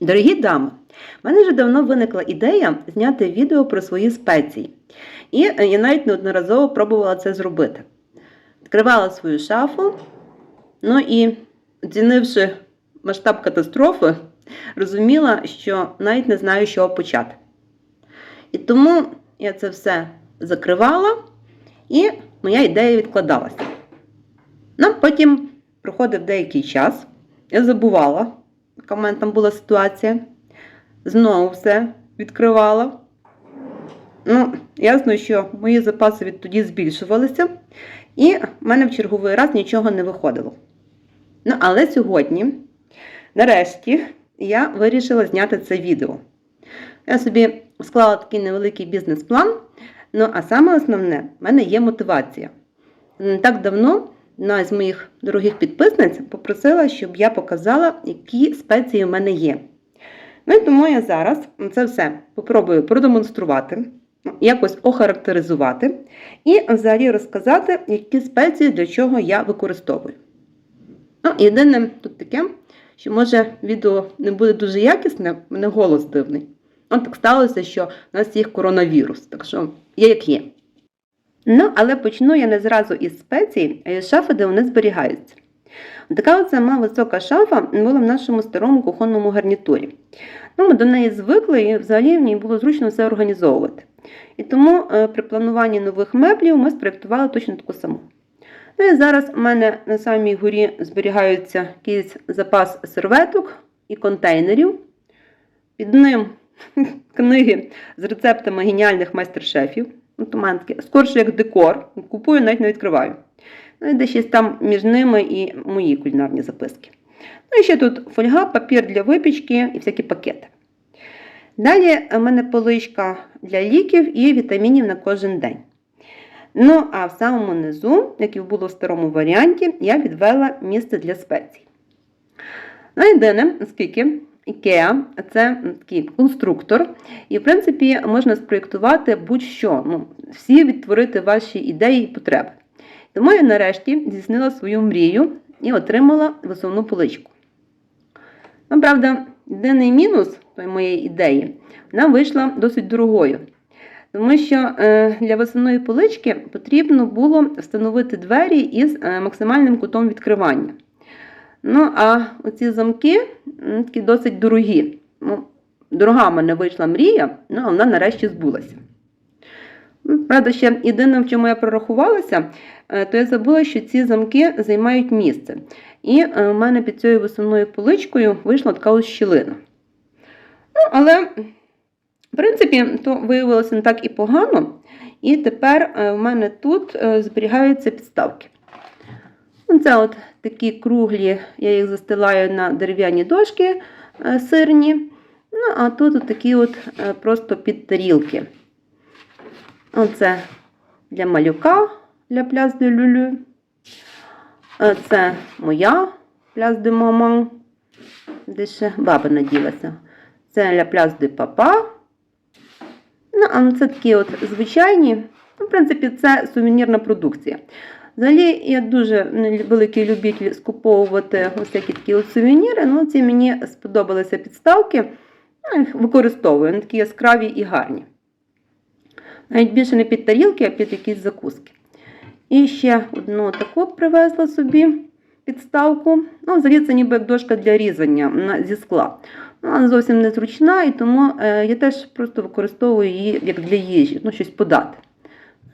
Дорогі дами, в мене вже давно виникла ідея зняти відео про свої спеції. І е, я навіть неодноразово пробувала це зробити. Відкривала свою шафу, ну і оцінивши масштаб катастрофи, розуміла, що навіть не знаю, з чого почати. І тому я це все закривала, і моя ідея відкладалася. Ну, потім проходив деякий час, я забувала, яка в мене там була ситуація. Знову все відкривала. Ну, ясно, що мої запаси відтоді збільшувалися, і в мене в черговий раз нічого не виходило. Ну, але сьогодні, нарешті, я вирішила зняти це відео. Я собі склала такий невеликий бізнес-план. Ну, а саме основне, в мене є мотивація. Не так давно одна з моїх дорогих підписниць попросила, щоб я показала, які спеції в мене є. Ну тому я зараз це все попробую продемонструвати, якось охарактеризувати і взагалі розказати, які спеції для чого я використовую. Ну, єдине тут таке, що може відео не буде дуже якісне, мене голос дивний. От так сталося, що в нас є коронавірус, так що є як є. Ну, але почну я не зразу із спецій, а із шафи, де вони зберігаються. Така от сама висока шафа була в нашому старому кухонному гарнітурі. Ну, Ми до неї звикли і взагалі в ній було зручно все організовувати. І тому е, при плануванні нових меблів ми спроєктували точно таку саму. Ну і зараз у мене на самій горі зберігаються якийсь запас серветок і контейнерів. Під ним книги з рецептами геніальних майстер-шефів. От у скорше як декор. Купую, навіть не відкриваю. Ну і десь щось там між ними і мої кулінарні записки. Ну і ще тут фольга, папір для випічки і всякі пакети. Далі у мене поличка для ліків і вітамінів на кожен день. Ну, а в самому низу, як і було в старому варіанті, я відвела місце для спецій. Ну, єдине, оскільки IKEA – це такий конструктор, і, в принципі, можна спроєктувати будь-що, ну, всі відтворити ваші ідеї і потреби. Тому я нарешті здійснила свою мрію і отримала висувну поличку. Ну, правда, єдиний мінус тої моєї ідеї, вона вийшла досить дорогою. Тому що е, для висувної полички потрібно було встановити двері із е, максимальним кутом відкривання. Ну, а оці замки такі досить дорогі. Ну, дорога в мене вийшла мрія, ну, вона нарешті збулася. Ну, Правда, ще єдине, в чому я прорахувалася, е, то я забула, що ці замки займають місце. І е, в мене під цією висувною поличкою вийшла така ось щілина. Ну, але, в принципі, то виявилося не так і погано. І тепер е, в мене тут зберігаються підставки. Ну, Це от такі круглі, я їх застилаю на дерев'яні дошки е, сирні. Ну, а тут от такі от е, просто під тарілки. Оце для малюка, для пляс люлю. Це моя пляс де мама, де ще баба наділася. Це для пляс папа. Ну, а це такі от звичайні. Ну, в принципі, це сувенірна продукція. Взагалі, я дуже великий любитель скуповувати ось такі такі от сувеніри. Ну, ці мені сподобалися підставки. Ну, їх використовую, вони такі яскраві і гарні. Навіть більше не під тарілки, а під якісь закуски. І ще одну таку привезла собі підставку. Ну, взагалі це ніби як дошка для різання зі скла. Ну, Вона зовсім не зручна, і тому е, я теж просто використовую її як для їжі, ну, щось подати.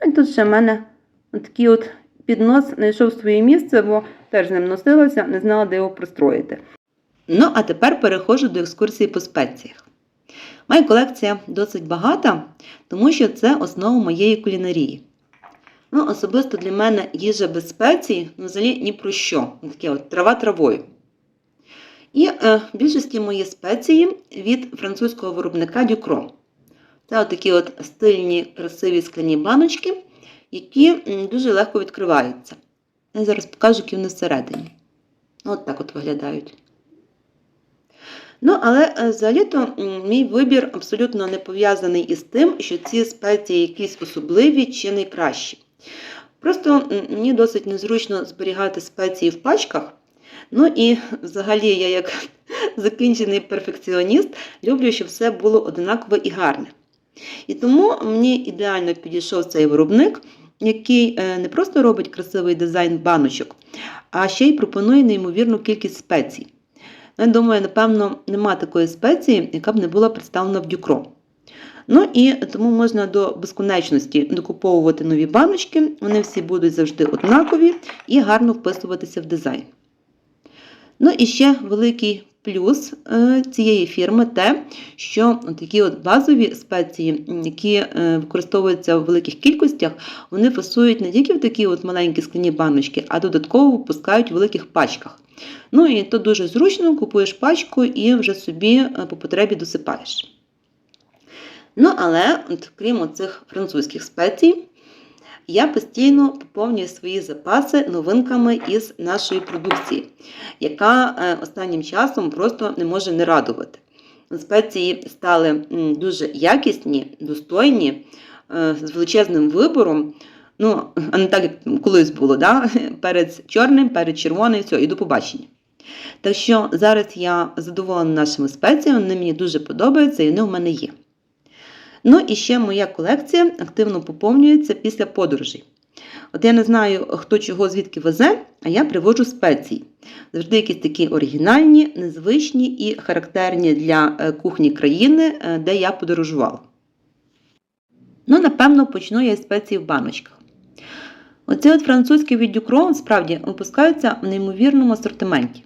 Ну, І тут ще в мене такий от піднос знайшов своє місце, бо теж ним носилася, не знала, де його пристроїти. Ну, а тепер переходжу до екскурсії по спеціях. Моя колекція досить багата, тому що це основа моєї кулінарії. Ну, особисто для мене їжа без спецій, ну, взагалі ні про що. Ну, Таке от трава травою. І е, більшості мої спеції від французького виробника Дюкро. Це от такі от стильні, красиві скляні баночки, які дуже легко відкриваються. Я зараз покажу, які вони всередині. От так от виглядають. Ну, але е, взагалі-то мій вибір абсолютно не пов'язаний із тим, що ці спеції якісь особливі чи найкращі. Просто мені досить незручно зберігати спеції в пачках, Ну і взагалі я як закінчений перфекціоніст люблю, щоб все було однаково і гарне. І тому мені ідеально підійшов цей виробник, який е, не просто робить красивий дизайн баночок, а ще й пропонує неймовірну кількість спецій. Я думаю, напевно, нема такої спеції, яка б не була представлена в дюкро. Ну і тому можна до безконечності докуповувати нові баночки, вони всі будуть завжди однакові і гарно вписуватися в дизайн. Ну і ще великий плюс е, цієї фірми те, що такі от базові спеції, які е, використовуються в великих кількостях, вони фасують не тільки в такі от маленькі скляні баночки, а додатково випускають в великих пачках. Ну і то дуже зручно, купуєш пачку і вже собі е, по потребі досипаєш. Ну, але, от, крім цих французьких спецій, я постійно поповнюю свої запаси новинками із нашої продукції, яка е, останнім часом просто не може не радувати. Спеції стали дуже якісні, достойні, е, з величезним вибором. Ну, а не так, як колись було, да? перед чорним, перед червоним, все, і до побачення. Так що зараз я задоволена нашими спеціями, вони мені дуже подобаються і вони в мене є. Ну і ще моя колекція активно поповнюється після подорожей. От я не знаю, хто чого звідки везе, а я приводжу спеції. Завжди якісь такі оригінальні, незвичні і характерні для е, кухні країни, е, де я подорожувала. Ну, напевно, почну я з спеції в баночках. Оці от французькі від Дюкро справді випускаються в неймовірному асортименті.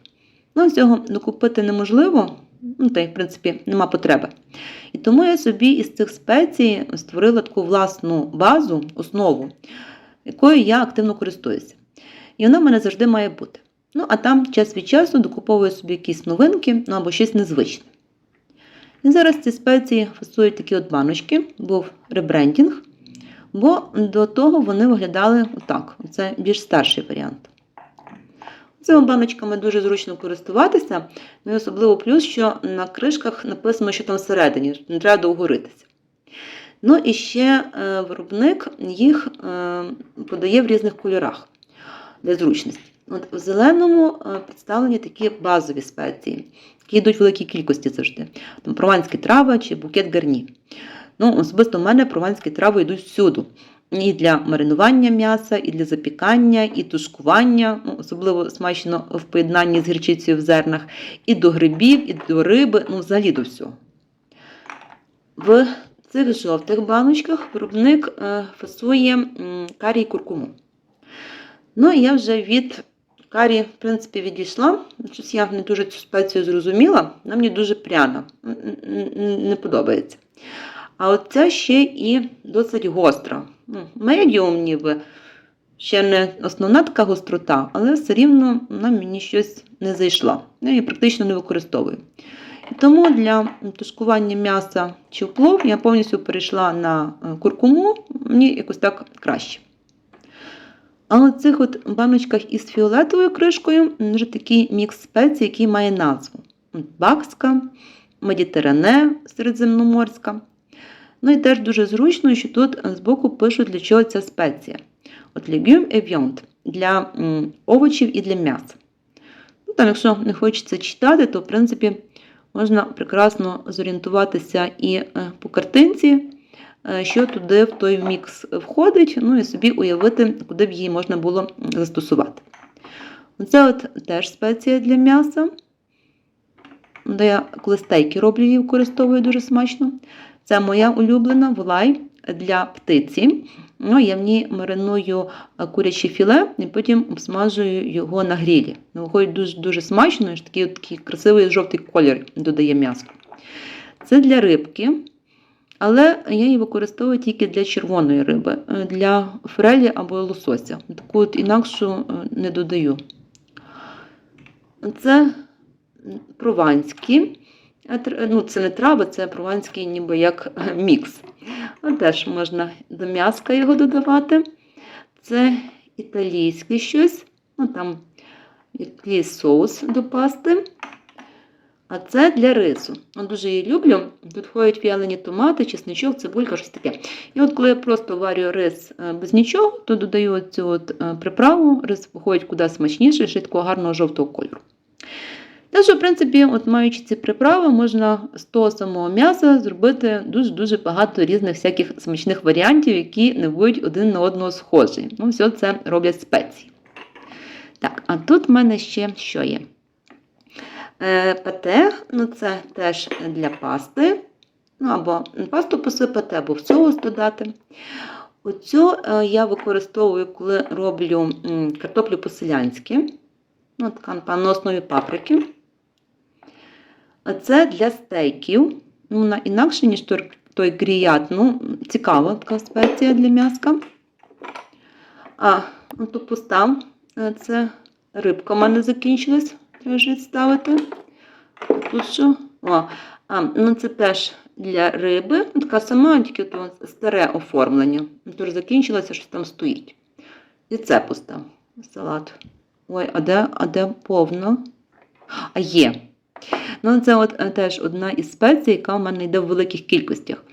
Ну, цього докупити неможливо, ну, та й, в принципі, нема потреби. І тому я собі із цих спецій створила таку власну базу, основу, якою я активно користуюся. І вона в мене завжди має бути. Ну, а там час від часу докуповую собі якісь новинки ну, або щось незвичне. І зараз ці спеції фасують такі от баночки, був ребрендінг, бо до того вони виглядали отак. Це більш старший варіант. Цими баночками дуже зручно користуватися, ну і особливо плюс, що на кришках написано, що там всередині, не треба довго ритися. Ну і ще е, виробник їх е, подає в різних кольорах для зручності. От В зеленому е, представлені такі базові спеції, які йдуть в великій кількості завжди. Там Прованські трави чи букет гарні. Ну, Особисто в мене прованські трави йдуть всюди і для маринування м'яса, і для запікання, і тушкування, ну, особливо смачно в поєднанні з гірчицею в зернах, і до грибів, і до риби, ну, взагалі до всього. В цих жовтих баночках виробник е, фасує карі і куркуму. Ну, я вже від карі, в принципі, відійшла. Щось я не дуже цю спецію зрозуміла, вона мені дуже пряна, не подобається. А оця ще і досить гостра. Ну, медіум ніби. Ще не основна така гострота, але все рівно вона мені щось не зайшла. Я її практично не використовую. І тому для тушкування м'яса чи плов я повністю перейшла на е, куркуму, мені якось так краще. А у цих от баночках із фіолетовою кришкою вже такий мікс спецій, який має назву: Бакська, Медітеране середземноморська. Ну і теж дуже зручно, що тут збоку пишуть, для чого ця спеція. От legume et viande для овочів і для м'яса. Ну, там, Якщо не хочеться читати, то в принципі можна прекрасно зорієнтуватися і е, по картинці, е, що туди в той мікс входить, ну і собі уявити, куди б її можна було застосувати. Оце от теж спеція для м'яса. Де я коли стейки роблю, її використовую дуже смачно. Це моя улюблена волай для птиці. Ну, Я в ній мариную куряче філе і потім обсмажую його на грілі. Ну, виходить дуже дуже смачно, і такий такий красивий жовтий колір додає м'ясо. Це для рибки, але я її використовую тільки для червоної риби, е, для форелі або лосося. Таку от інакшу е, не додаю. Це прованські ну Це не трави, це прованський ніби як мікс. А Теж можна до м'яска його додавати. Це італійське щось, ну там якийсь соус до пасти. А це для рису. От дуже її люблю. Тут входять в'ялені томати, чесничок, цибулька, щось таке. І от коли я просто варю рис е, без нічого, то додаю цю е, приправу, рис виходить куди смачніше, ще такого гарного жовтого кольору. Так що, в принципі, от маючи ці приправи, можна з того самого м'яса зробити дуже-дуже багато різних всяких смачних варіантів, які не будуть один на одного схожі. Ну, все це роблять спеції. Так, а тут в мене ще що є? Е, пате, ну це теж для пасти. Ну, або пасту посипати, або в соус додати. Оцю е, я використовую, коли роблю картоплю по-селянськи. Ну, на основі паприки. Це для стейків. Ну, вона інакше, ніж той, гріят. Ну, цікава така спеція для м'яска. А, ну, то постав. Е, Це рибка в мене закінчилась. Треба ж відставити. Тут що? О, а, ну це теж для риби. Ну, Така сама, тільки то старе оформлення. Ну, Тож закінчилося, що там стоїть. І це постав. Салат. Ой, а де, а де повно? А є. Ну, це от е, теж одна із спецій, яка в мене йде в великих кількостях.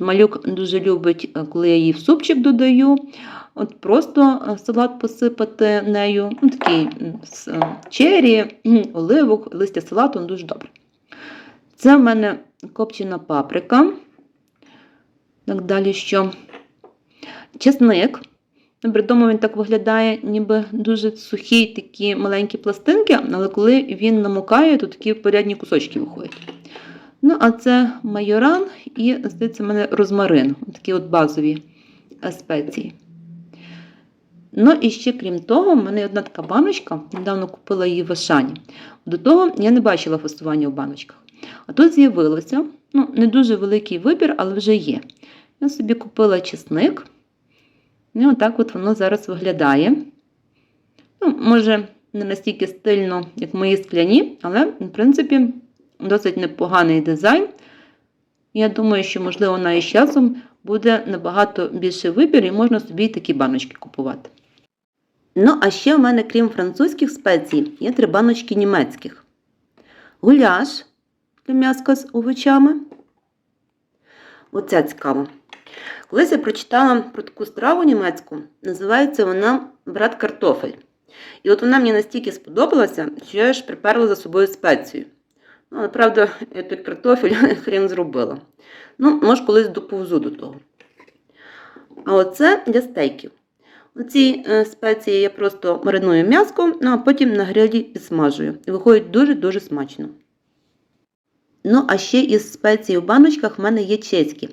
Малюк дуже любить, е, коли я її в супчик додаю. От просто е, салат посипати нею. Ну, такий з чері, оливок, листя салату дуже добре. Це в мене копчена паприка. Так далі що? Чесник. Ну, При тому він так виглядає, ніби дуже сухі такі маленькі пластинки, але коли він намокає, то такі порядні кусочки виходять. Ну, а це майоран і, здається, в мене розмарин. Такі от базові спеції. Ну і ще крім того, в мене є одна така баночка, недавно купила її в Ашані. До того я не бачила фасування в баночках. А тут з'явилося, ну, не дуже великий вибір, але вже є. Я собі купила чесник. І отак от воно зараз виглядає. Ну, може, не настільки стильно, як мої скляні, але, в принципі, досить непоганий дизайн. Я думаю, що, можливо, на із часом буде набагато більший вибір, і можна собі такі баночки купувати. Ну, а ще в мене, крім французьких спецій, є три баночки німецьких: гуляш для м'яска з овочами. Оця цікава. Колись я прочитала про таку страву німецьку, називається вона брат картофель. І от вона мені настільки сподобалася, що я ж приперла за собою спецію. Ну, але правда, той картофель хрен зробила. Ну, може, колись доповзу до того. А оце для стейків. Оці е, спеції я просто мариную м'яско, ну а потім на грилі підсмажую. І виходить дуже-дуже смачно. Ну, а ще із спецій у баночках в мене є чеські.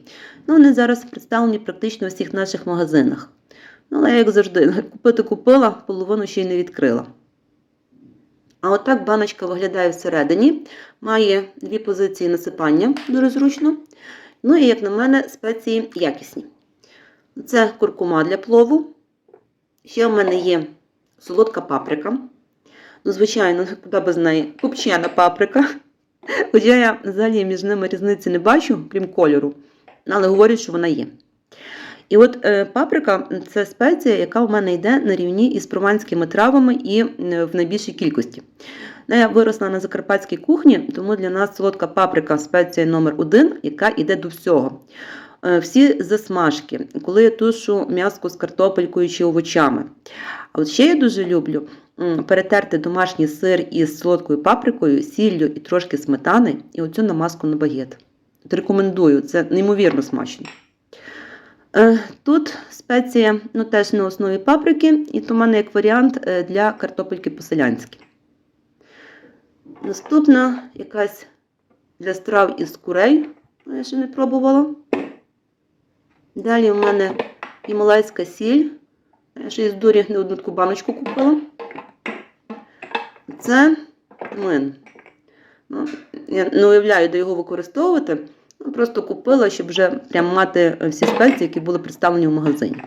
Ну, вони зараз представлені практично у всіх наших магазинах. Ну, але як завжди, купити купила, половину ще й не відкрила. А отак баночка виглядає всередині. Має дві позиції насипання, дуже зручно. Ну і, як на мене, спеції якісні. Це куркума для плову. Ще в мене є солодка паприка. Ну, звичайно, куди без неї копчена паприка. Хоча я взагалі між ними різниці не бачу, крім кольору, але говорять, що вона є. І от е, паприка це спеція, яка в мене йде на рівні із прованськими травами і в найбільшій кількості. Ну, я виросла на закарпатській кухні, тому для нас солодка паприка спеція номер один, яка йде до всього. Е, всі засмажки, коли я тушу м'яско з картопелькою чи овочами. А от ще я дуже люблю перетерти домашній сир із солодкою паприкою, сіллю і трошки сметани, і оцю намазку на багет. Рекомендую, це неймовірно смачно. Е, Тут спеція ну, теж на основі паприки, і то в мене як варіант е, для картопельки по-селянськи. Наступна якась для страв із курей, ну, я ще не пробувала. Далі в мене гімалайська сіль. Я ще із дурі не одну таку баночку купила. Це млин. Ну, я не уявляю, де його використовувати. Ну, Просто купила, щоб вже прям мати всі спеції, які були представлені в магазині.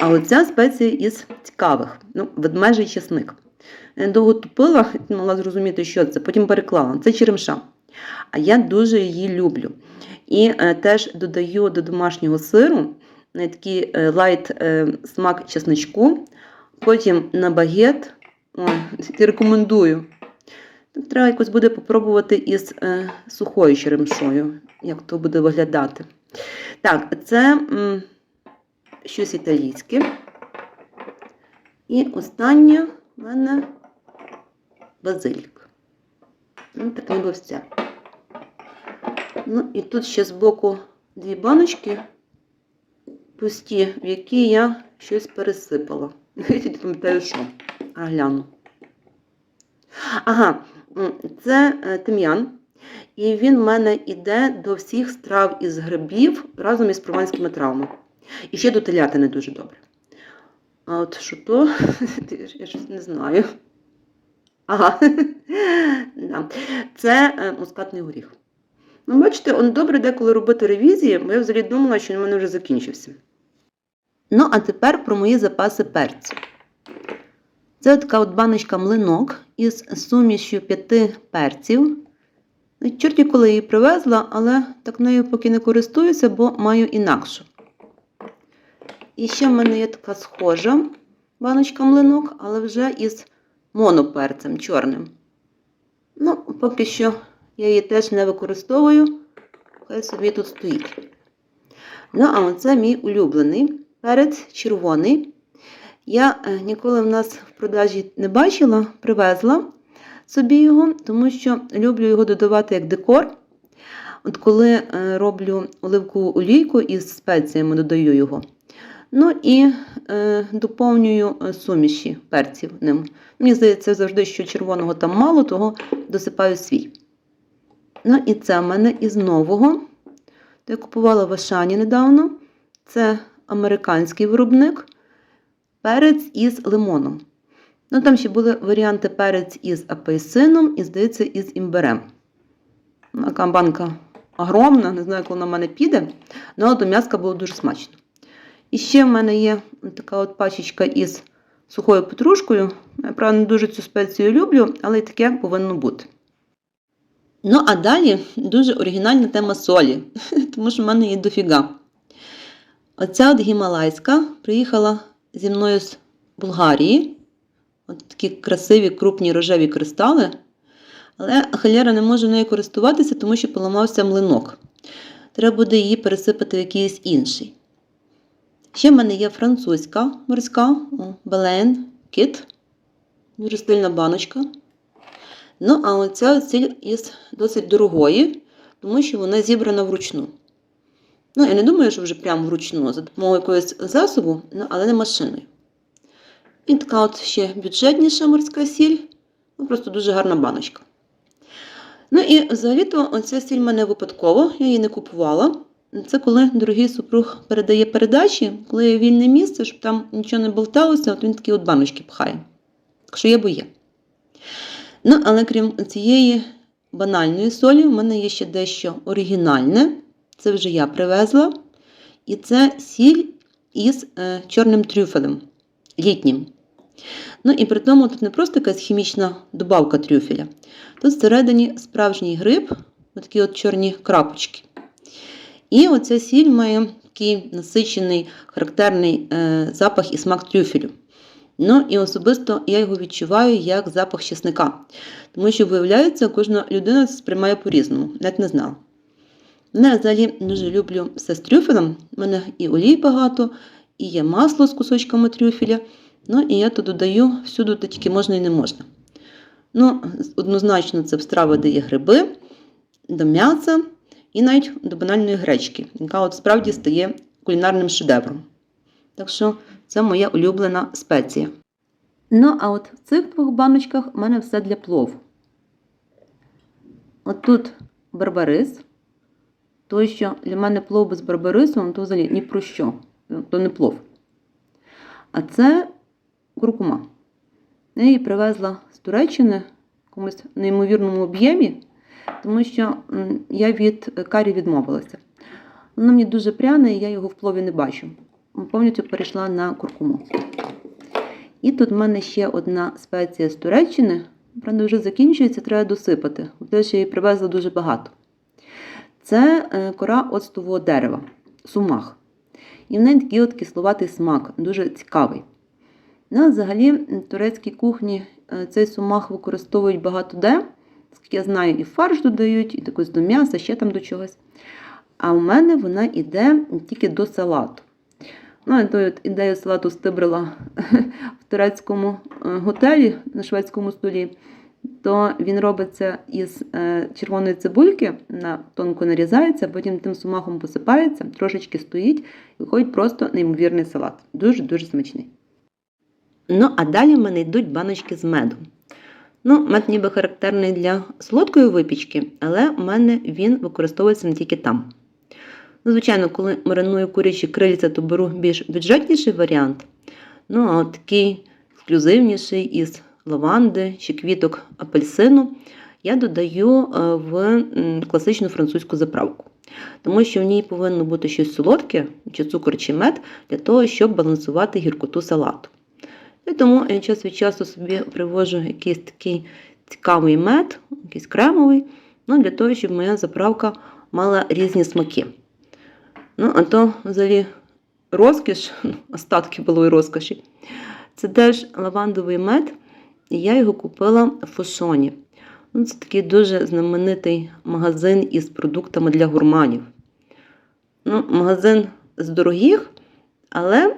А оця спеція із цікавих. Ну, ведмежий чесник. Я довго тупила, могла зрозуміти, що це. Потім переклала. Це черемша. А я дуже її люблю. І е, теж додаю до домашнього сиру е, такий е, лайт е, смак чесничку. Потім на багет. Ой, рекомендую. Треба якось буде попробувати із е, сухою черемшою, як то буде виглядати. Так, це м, щось італійське. І останнє в мене базилік. Ну, так ніби все. Ну, і тут ще збоку дві баночки пусті, в які я щось пересипала. Я пам'ятаю, що. А гляну. Ага, це е, тим'ян. І він в мене йде до всіх страв із грибів разом із прованськими травмами. І ще до телятини дуже добре. А от що то, я щось не знаю. Ага. да. Це е, мускатний горіх. Ну, бачите, он добре деколи робити ревізії, бо я взагалі думала, що він у мене вже закінчився. Ну, а тепер про мої запаси перцю. Це така от баночка млинок із сумішю п'яти перців. Ну, Чорті коли її привезла, але так нею поки не користуюся, бо маю інакшу. І ще в мене є така схожа баночка млинок, але вже із моноперцем чорним. Ну, поки що я її теж не використовую, хай собі тут стоїть. Ну, а оце мій улюблений перець червоний. Я е, ніколи в нас в продажі не бачила, привезла собі його, тому що люблю його додавати як декор. От коли е, роблю оливкову олійку із спеціями, додаю його. Ну і е, доповнюю е, суміші перців ним. Мені здається, завжди, що червоного там мало, того досипаю свій. Ну і це в мене із нового. Я купувала в Ашані недавно. Це американський виробник. Перець із лимоном. Ну, там ще були варіанти перець із апельсином і, здається, із імбирем. Така банка огромна, не знаю, коли в мене піде, але до було дуже смачно. І ще в мене є така от пачечка із сухою петрушкою. Я, правда, не дуже цю спецію люблю, але і таке повинно бути. Ну, а далі дуже оригінальна тема солі, тому що в мене є дофіга. Оця от гімалайська приїхала зі мною з Болгарії. От такі красиві крупні рожеві кристали. Але халера не може нею користуватися, тому що поламався млинок. Треба буде її пересипати в якийсь інший. Ще в мене є французька морська Белен Кіт. Дуже стильна баночка. Ну, а оця сіль із досить дорогої, тому що вона зібрана вручну. Ну, я не думаю, що вже прямо вручну, за допомогою якогось засобу, ну, але не машиною. І така от ще бюджетніша морська сіль. Ну, просто дуже гарна баночка. Ну і взагалі-то оця сіль в мене випадково, я її не купувала. Це коли дорогий супруг передає передачі, коли є вільне місце, щоб там нічого не болталося, от він такі от баночки пхає. Так що є, бо є. Ну, але крім цієї банальної солі, в мене є ще дещо оригінальне. Це вже я привезла. І це сіль із е, чорним трюфелем, літнім. Ну і при тому тут не просто якась хімічна добавка трюфеля. Тут всередині справжній гриб, такі от чорні крапочки. І оця сіль має такий насичений, характерний е, запах і смак трюфелю. Ну і особисто я його відчуваю як запах чесника. Тому що, виявляється, кожна людина це сприймає по-різному, навіть не знала. Я взагалі дуже люблю все з трюфелем. У мене і олій багато, і є масло з кусочками трюфеля. Ну і я тут додаю всюди, де тільки можна і не можна. Ну, однозначно, це в страви, де є гриби, до м'яса і навіть до банальної гречки, яка от справді стає кулінарним шедевром. Так що це моя улюблена спеція. Ну, а от в цих двох баночках у мене все для плову. От тут барбарис. Той, що для мене плов без барбарису, то взагалі ні про що. То не плов. А це куркума. Я її привезла з Туреччини в якомусь неймовірному об'ємі, тому що я від карі відмовилася. Воно мені дуже пряне, і я його в плові не бачу. Повністю перейшла на куркуму. І тут в мене ще одна спеція з Туреччини. Правда, вже закінчується, треба досипати. Те, що її привезла дуже багато. Це кора оцтового дерева, сумах. І в неї такий от кисловатий смак, дуже цікавий. Ну, Взагалі, в турецькій кухні цей сумах використовують багато де. Скільки я знаю, і фарш додають, і також до м'яса, ще там до чогось. А у мене вона йде тільки до салату. Ну, я ідею салату стибрила в турецькому е, готелі на шведському столі, то він робиться із е, червоної цибульки, на тонко нарізається, потім тим сумахом посипається, трошечки стоїть і виходить просто неймовірний салат. Дуже-дуже смачний. Ну, а далі в мене йдуть баночки з медом. Ну, мед ніби характерний для солодкої випічки, але в мене він використовується не тільки там. Ну, звичайно, коли мариную курячі крильця, то беру більш бюджетніший варіант. Ну, а от такий ексклюзивніший із лаванди чи квіток апельсину я додаю е, в класичну французьку заправку. Тому що в ній повинно бути щось солодке, чи цукор, чи мед, для того, щоб балансувати гіркоту салату. І тому я час від часу собі привожу якийсь такий цікавий мед, якийсь кремовий, ну, для того, щоб моя заправка мала різні смаки. Ну, а то взагалі розкіш, ну, остатки було і розкоші. Це теж лавандовий мед, і я його купила в Фошоні. Ну, це такий дуже знаменитий магазин із продуктами для гурманів. Ну, магазин з дорогих, але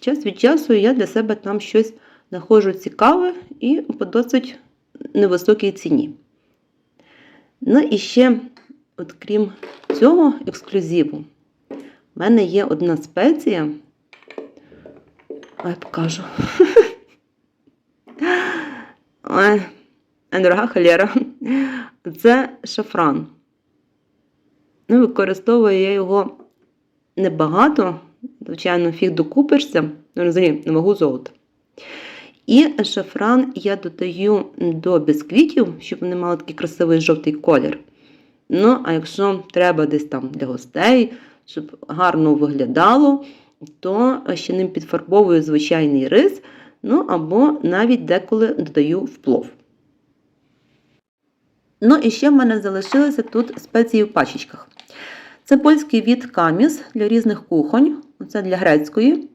час від часу я для себе там щось знаходжу цікаве і по досить невисокій ціні. Ну і ще, от крім цього ексклюзиву, в мене є одна спеція. Ой, покажу. Ой, дорога холєра. Це шафран. Ну, використовую я його небагато, звичайно, фіг докупишся, ну, взагалі, на вагу золота. І шафран я додаю до бісквітів, щоб вони мали такий красивий жовтий колір. Ну, а якщо треба десь там для гостей, щоб гарно виглядало, то ще ним підфарбовую звичайний рис, ну або навіть деколи додаю в плов. Ну і ще в мене залишилися тут спеції в пачечках. Це польський від каміс для різних кухонь. Це для грецької.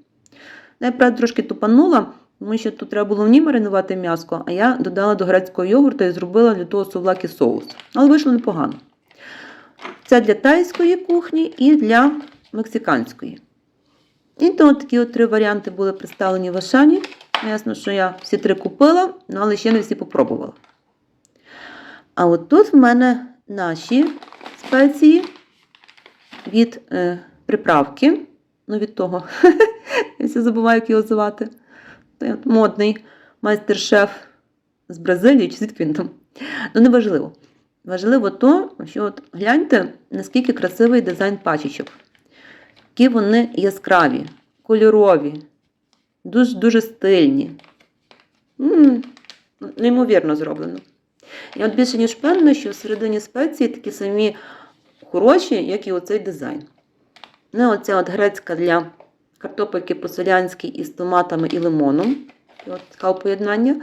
Я, правда, трошки тупанула, тому що тут треба було в ній маринувати м'яско, а я додала до грецького йогурту і зробила для того сувлаки соус. Але вийшло непогано. Це для тайської кухні і для мексиканської. І то такі от три варіанти були представлені в Ашані. Ясно, що я всі три купила, ну, але ще не всі попробувала. А от тут в мене наші спеції від е, приправки. Ну, від того, я все забуваю, як його звати. Модний майстер-шеф з Бразилії, чи звідки він там. Ну, неважливо. Важливо то, що от гляньте, наскільки красивий дизайн пачечок. Які вони яскраві, кольорові, дуже-дуже стильні. М-м, неймовірно зроблено. Я от більше ніж впевнена, що всередині спеції такі самі хороші, як і оцей дизайн. Ну, оця от грецька для картопельки по-селянськи із томатами і лимоном. І от цікаве поєднання.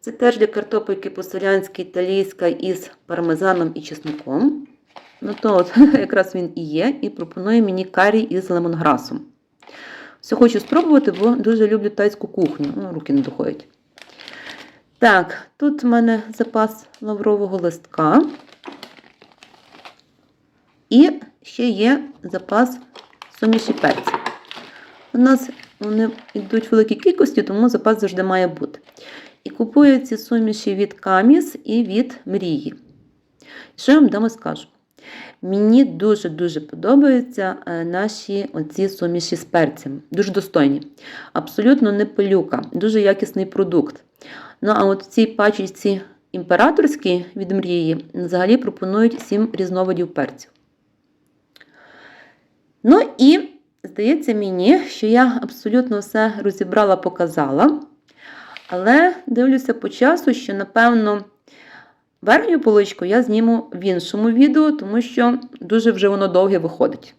Це теж для картопельки по-селянськи італійська із пармезаном і чесником. Ну, то от якраз він і є, і пропонує мені карі із лемонграсом. Все хочу спробувати, бо дуже люблю тайську кухню. Ну, руки не доходять. Так, тут в мене запас лаврового листка. І ще є запас суміші перців. У нас вони йдуть в великій кількості, тому запас завжди має бути. І купую ці суміші від Каміс і від Мрії. Що я вам дамо скажу? Мені дуже-дуже подобаються е, наші оці суміші з перцем. Дуже достойні. Абсолютно не пилюка, дуже якісний продукт. Ну, а от в цій пачечці імператорській від мрії взагалі пропонують 7 різновидів перцю. Ну і здається мені, що я абсолютно все розібрала, показала. Але дивлюся по часу, що, напевно, верхню поличку я зніму в іншому відео, тому що дуже вже воно довге виходить.